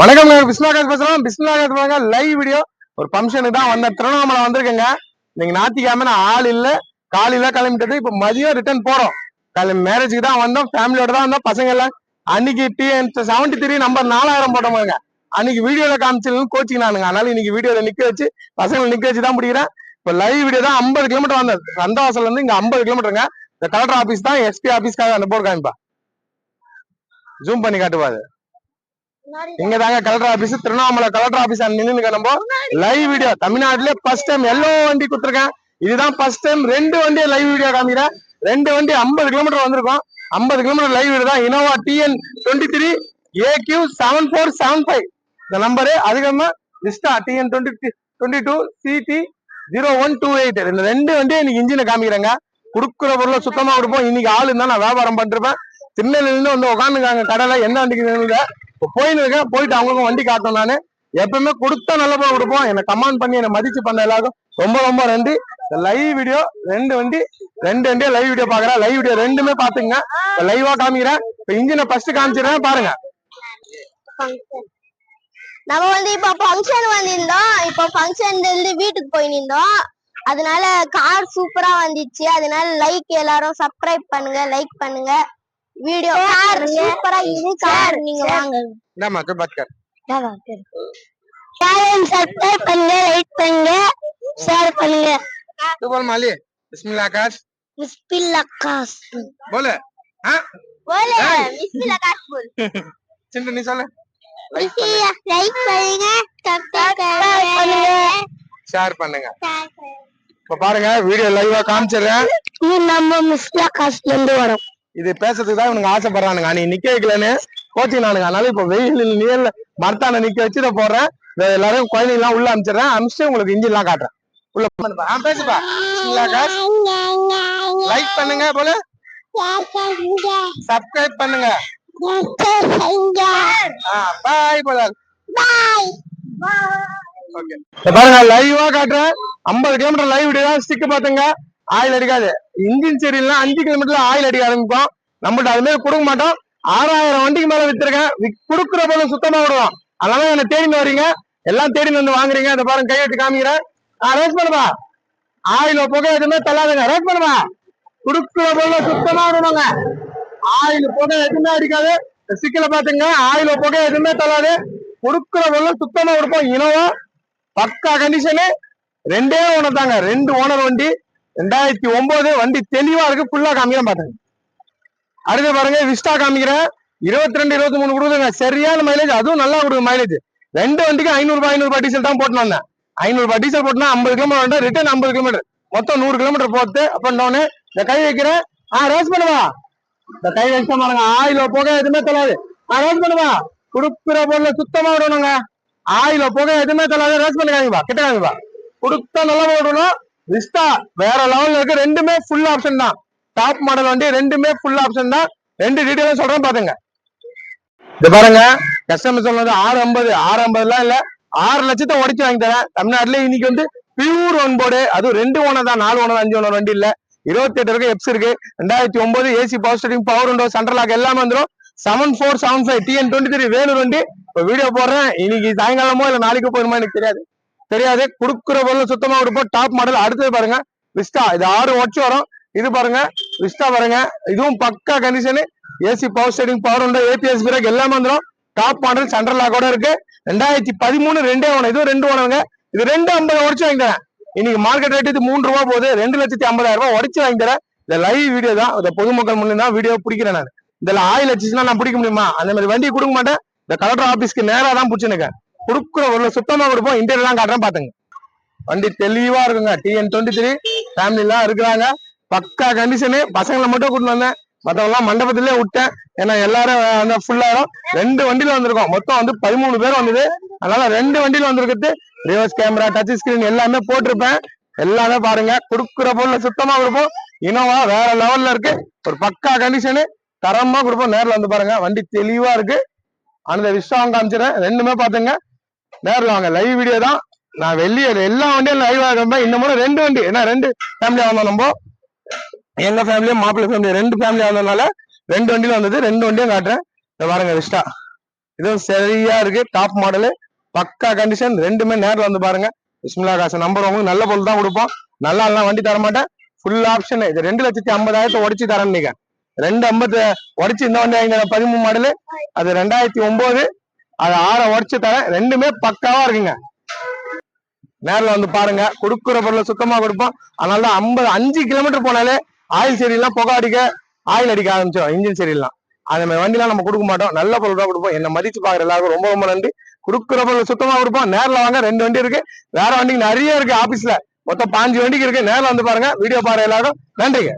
வணக்கம் பிஸ்மிலாகாஸ் பேசுறோம். பிஸ்மிலாகாஸ் வாங்க லைவ் வீடியோ ஒரு ஃபங்க்ஷனுக்கு தான் வந்த திருவண்ணாமலை வந்திருக்கேங்க. நீங்க நாத்திக்காம நான் ஆள் இல்ல காலையில கிளம்பிட்டது. இப்ப மதியம் ரிட்டர்ன் போறோம். காலையில் மேரேஜுக்கு தான் வந்தோம். ஃபேமிலியோட தான் வந்தோம். பசங்க எல்லாம் அன்னைக்கு டிஎன் செவன்டி த்ரீ நம்பர் நாலாயிரம் போட்டோமாங்க. அன்னைக்கு வீடியோல காமிச்சிருந்தோம் கோச்சிங் நானுங்க. அதனால இன்னைக்கு வீடியோல நிக்க வச்சு பசங்களை நிக்க வச்சு தான் பிடிக்கிறேன். இப்ப லைவ் வீடியோ தான் ஐம்பது கிலோமீட்டர் வந்தது. சந்தவாசல்ல இருந்து இங்க ஐம்பது கிலோமீட்டருங்க இந்த கலெக்டர் ஆபீஸ் தான் எஸ்பி ஆபீஸ்க்காக அந்த போர்டு காமிப்பா ஜூம் பண்ணி காட்டுவாரு இங்க தாங்க collector office Tiruvannamalai collector office நின்று நம்ம லைவ் வீடியோ தமிழ்நாட்டுல ஃபர்ஸ்ட் டைம் எல்லோ வண்டி கொடுத்துருக்கேன். இதுதான் ஃபர்ஸ்ட் டைம் ரெண்டு வண்டியை லைவ் வீடியோ காமிக்கிறேன். ரெண்டு வண்டி ஐம்பது கிலோமீட்டர் வந்திருக்கோம். ஐம்பது கிலோமீட்டர் லைவ் வீடியோ தான். Innova TN twenty three AQ seven four seven five இந்த நம்பரு அதுக்கப்புறமா Vista TN twenty twenty two CD zero one two eight இந்த ரெண்டு வண்டியும் இன்னைக்கு இன்ஜினை காமிக்கிறேங்க. கொடுக்குற பொருளை சுத்தமா கொடுப்போம். இன்னைக்கு ஆள் இருந்தா நான் வியாபாரம் பண்ணிருப்பேன் திருநெல்வேலியில வந்து உட்காந்துருக்காங்க கடையில எந்த வண்டிக்கு இப்போ போயின்னு இருக்கேன் போயிட்டு அவங்களுக்கும் வண்டி காட்டணும் நானு. எப்பவுமே கொடுத்தா நல்ல கொடுப்போம். என்னை கமெண்ட் பண்ணி என்னை மதிச்சு பண்ண எல்லாருக்கும் ரொம்ப ரொம்ப நன்றி. லைவ் வீடியோ ரெண்டு வண்டி ரெண்டு வண்டியா லைவ் வீடியோ பாக்குறேன். லைவ் வீடியோ ரெண்டுமே பாத்துங்க லைவா காமிக்கிறேன். இப்ப இன்ஜினை ஃபர்ஸ்ட் காமிச்சிடுறேன் பாருங்க. நம்ம வந்து இப்போ ஃபங்க்ஷன் வந்திருந்தோம். இப்போ ஃபங்க்ஷன்ல இருந்து வீட்டுக்கு போயிருந்தோம் அதனால கார் சூப்பரா வந்துச்சு. அதனால லைக் எல்லாரும் சப்ஸ்கிரைப் பண்ணுங்க லைக் பண்ணுங்க. வீடியோ கார் சூப்பரா இது கார் நீங்க வாங்க இந்தாம்மா போய் பாத்துக்கார் சேனல் சப்ஸ்கிரைப் பண்ணுங்க லைக் பண்ணுங்க ஷேர் பண்ணுங்க तू बोल माली बिस्मिल्लाह आकाश மிஸ்பில்லா காஸ் बोले हाँ போல மிஸ்பில்லா காஸ் போல் चिंटू नहीं चले லைக் பண்ணுங்க லைக் பண்ணுங்க சப்ஸ்கிரைப் பண்ணுங்க ஷேர் பண்ணுங்க இப்ப பாருங்க வீடியோ லைவா காமிச்சிடுறேன் இது நம்ம மிஸ்பில்லா காஸ்ல இருந்து வரோம் இது பேசுறதுக்கு தான் இவனுக்கு ஆசைப்படுறானுங்க. நீ நிக்க வைக்கலன்னு கோச்சிங் நானுங்க அதனால இப்ப வெயில் நீர்ல மரத்தான நிக்க வச்சு இதை போடுறேன் எல்லாரும் குழந்தைங்க எல்லாம் உள்ள அனுப்பிச்சிடுறேன். அனுப்பிச்சு உங்களுக்கு இஞ்சி எல்லாம் காட்டுறேன். உள்ள பண்ணுப்பா ஆ பேசுப்பா லைக் பண்ணுங்க போல. சப்ஸ்கிரைப் பண்ணுங்க. பாய் போல. பாருங்க லைவா காட்டுறேன். ஐம்பது கிலோமீட்டர் லைவ் வீடியோ ஸ்டிக் பாத்துங்க ஆயில் அடிக்காது. இன்ஜின் சரியில்லை அஞ்சு கிலோமீட்டர்ல ஆயில் அடிக்க ஆரம்பிப்போம் நம்மள்ட்ட அது மாதிரி கொடுக்க மாட்டோம் ஆறாயிரம் வண்டிக்கு மேல வித்திருக்கேன். விக்- கொடுக்குற போல சுத்தமா விடுவோம் அதனால என்ன தேடின்னு வரீங்க எல்லாம் தேடி வந்து வாங்குறீங்க. அதை பாருங்க கையெழுத்து காமிக்கிறேன். காமிக்கிறேன் ரேஸ் பண்ணுவா ஆயில புகை எதுவுமே தள்ளாதுங்க. ரேஸ் பண்ணுவா கொடுக்குற போல சுத்தமா விடுவாங்க ஆயில் புகை எதுவுமே அடிக்காது. சிக்கல பாத்துங்க ஆயில புகை எதுவுமே தள்ளாது. கொடுக்குற போல சுத்தமா கொடுப்போம். இனோவா. பக்கா கண்டிஷனு ரெண்டே ஓனர் தாங்க. ரெண்டு ஓனர் வண்டி. ரெண்டாயிரத்தி ஒன்பது வண்டி தெளிவா இருக்கு ஃபுல்லா காமிக்கிறேன் பாத்துங்க அடுத்து பாருங்க விஸ்டா காமிக்கிறேன். இருபத்தி ரெண்டு இருபத்தி மூணு கொடுக்குதுங்க. சரியான மைலேஜ் அதுவும் நல்லா கொடுக்கும் மைலேஜ் ரெண்டு வண்டிக்கு ஐநூறு ரூபாய் ஐநூறு டீசல் தான் போட்டு வந்தேன். ஐநூறு டீசல் போட்டுனா ஐம்பது கிலோமீட்டர் ரிட்டர்ன் ஐம்பது கிலோமீட்டர் மொத்தம் நூறு கிலோமீட்டர் போட்டு அப் அண்ட் டவுனு இந்த கை வைக்கிறேன். ஆ ரேஸ் பண்ணுவா. இந்த கை வச்சா பாருங்க ஆயில போக எதுவுமே தெரியாது ஆ ரேஸ் பண்ணுவா. குடுக்குற பொருளை சுத்தமா விடணுங்க. ஆயில போக எதுவுமே தெரியாது ரேஸ் பண்ணி காமிப்பா கிட்ட காமிப்பா கொடுத்தா நல்லா விடணும் விஸ்டா வேற லெவல்ல இருக்கு. ரெண்டுமே ஃபுல் ஆப்ஷன் தான். டாப் மாடல் வண்டி ரெண்டுமே ஃபுல் ஆப்ஷன் தான். ரெண்டு டீடைலும் சொல்றேன் பாத்துங்க. இது பாருங்க கஸ்டமர் சொன்னது ஆறு ஐம்பது. ஆறு ஐம்பதுலாம் இல்ல. ஆறு லட்சத்தை உடச்சு வாங்கி தரேன். தமிழ்நாட்டுல இன்னைக்கு வந்து பியூர் ஒன் போர்டு அதுவும் ரெண்டு ஓனர் தான் நாலு ஓனர் அஞ்சு ஓனர் வண்டி இல்ல. இருபத்தி எட்டு இருக்கு எப்ஸ் இருக்கு. ரெண்டாயிரத்தி ஒன்பது ஏசி பவர் ஸ்டேரிங் பவர் உண்டோ சென்ட்ரல் லாக் எல்லாமே வந்துடும் seven four seven five TN twenty three Vellore வண்டி. இப்போ வீடியோ போடுறேன். இன்னைக்கு சாயங்காலமோ இல்லை நாளைக்கு போயிருமா எனக்கு தெரியாது. தெரியாது கொடுக்குற பொருள் சுத்தமா கொடுப்போம். டாப் மாடல் அடுத்தது பாருங்க விஸ்டா இது ஆறு வாட்ச் வரும். இது பாருங்க விஸ்டா பாருங்க. இதுவும் பக்கா condition AC power steering power உண்டா ஏபிஎஸ் பிரேக் எல்லாமே வந்துடும் டாப் மாடல் சென்ட்ரல் லாக்கோட இருக்கு. ரெண்டாயிரத்தி பதிமூணு ரெண்டே ஒன்று இதுவும் ரெண்டு ஓனருங்க இது ரெண்டு ஐம்பது உடச்சு வாங்கி தரேன் இன்னைக்கு மார்க்கெட் ரேட் இது மூணு ரூபா போகுது. ரெண்டு லட்சத்தி ஐம்பதாயிரம் ரூபாய் உடச்சு வாங்கி தரேன் இந்த லைவ் வீடியோ தான். இந்த பொதுமக்கள் முன்னே தான் வீடியோ பிடிக்கிறேன் நான். இதுல ஆயில் வச்சுச்சுன்னா நான் பிடிக்க முடியுமா? அந்த மாதிரி வண்டி கொடுக்க மாட்டேன். இந்த கலெக்டர் ஆபீஸ்க்கு நேரா தான் பிடிச்சிருக்கேன் கொடுக்குற ஒரு சுத்தமா கொடுப்போம். இன்டீரியர் எல்லாம் காட்டுறேன் பாத்துங்க. வண்டி தெளிவா இருக்குங்க. டிஎன் டுவெண்ட்டி த்ரீ ஃபேமிலி எல்லாம் இருக்கிறாங்க. பக்கா கண்டிஷனு பசங்களை மட்டும் கூட்டு வந்தேன். மத்தவங்கலாம் மண்டபத்திலே விட்டேன். ஏன்னா எல்லாரும் வந்து ஃபுல்லாயிரும் ரெண்டு வண்டியில வந்திருக்கோம். மொத்தம் வந்து பதிமூணு பேர் வந்தது. அதனால ரெண்டு வண்டியில வந்திருக்கிறது. ரிவர்ஸ் கேமரா டச் ஸ்கிரீன் எல்லாமே போட்டிருப்பேன். எல்லாமே பாருங்க. கொடுக்குற பொருள் சுத்தமா கொடுப்போம். இனோவா வேற லெவல்ல இருக்கு. ஒரு பக்கா கண்டிஷனு தரமா கொடுப்போம். நேரில் வந்து பாருங்க. வண்டி தெளிவா இருக்கு. அந்த விஷயம் காமிச்சிடறேன். ரெண்டுமே பாத்துங்க. நேரில் வாங்க. லைவ் வீடியோ தான். நான் வெளியே எல்லா வண்டியும் லைவ் ஆகிறப்ப இந்த முறை ரெண்டு வண்டி. ஏன்னா ரெண்டு ஃபேமிலியாக வந்தோம் நம்ம. எங்க ஃபேமிலியும் மாப்பிள்ளை ஃபேமிலி ரெண்டு ஃபேமிலியாக வந்ததுனால ரெண்டு வண்டியில வந்தது. ரெண்டு வண்டியும் காட்டுறேன். இந்த பாருங்க விஸ்டா இதுவும் சரியா இருக்கு. டாப் மாடலு பக்கா கண்டிஷன் ரெண்டுமே நேரில் வந்து பாருங்க. விஸ்மிலா காசு நம்பர் உங்களுக்கு நல்ல பொருள் தான் கொடுப்போம். நல்லா எல்லாம் வண்டி தர மாட்டேன். ஃபுல் ஆப்ஷன் இது ரெண்டு லட்சத்தி ஐம்பதாயிரத்தை உடச்சி தரேன் நீங்க. ரெண்டு ஐம்பது உடச்சி இந்த வண்டி பதிமூணு மாடலு அது ரெண்டாயிரத்தி ஒன்பது. அது ஆற உடச்சு தரேன். ரெண்டுமே பக்காவா இருக்குங்க. நேரில் வந்து பாருங்க. கொடுக்குற பொருளை சுத்தமா கொடுப்போம். அதனால தான் ஐம்பது அஞ்சு கிலோமீட்டர் போனாலே ஆயில் செடியெல்லாம் புகை அடிக்க ஆயில் அடிக்க ஆரம்பிச்சிடும் இன்ஜின் செடியெல்லாம். அந்த மாதிரி வண்டிலாம் நம்ம கொடுக்க மாட்டோம். நல்ல பொருள் தான் கொடுப்போம். என்ன மதிச்சு பாக்குற எல்லாருக்கும் ரொம்ப ரொம்ப நன்றி. கொடுக்குற பொருள் சுத்தமா கொடுப்போம். நேரில் வாங்க ரெண்டு வண்டி இருக்கு. வேற வண்டிக்கு நிறைய இருக்கு ஆபீஸ்ல. மொத்தம் பாஞ்சு வண்டிக்கு இருக்கு. நேரில் வந்து பாருங்க. வீடியோ பாருங்க எல்லாரும் நன்றிங்க.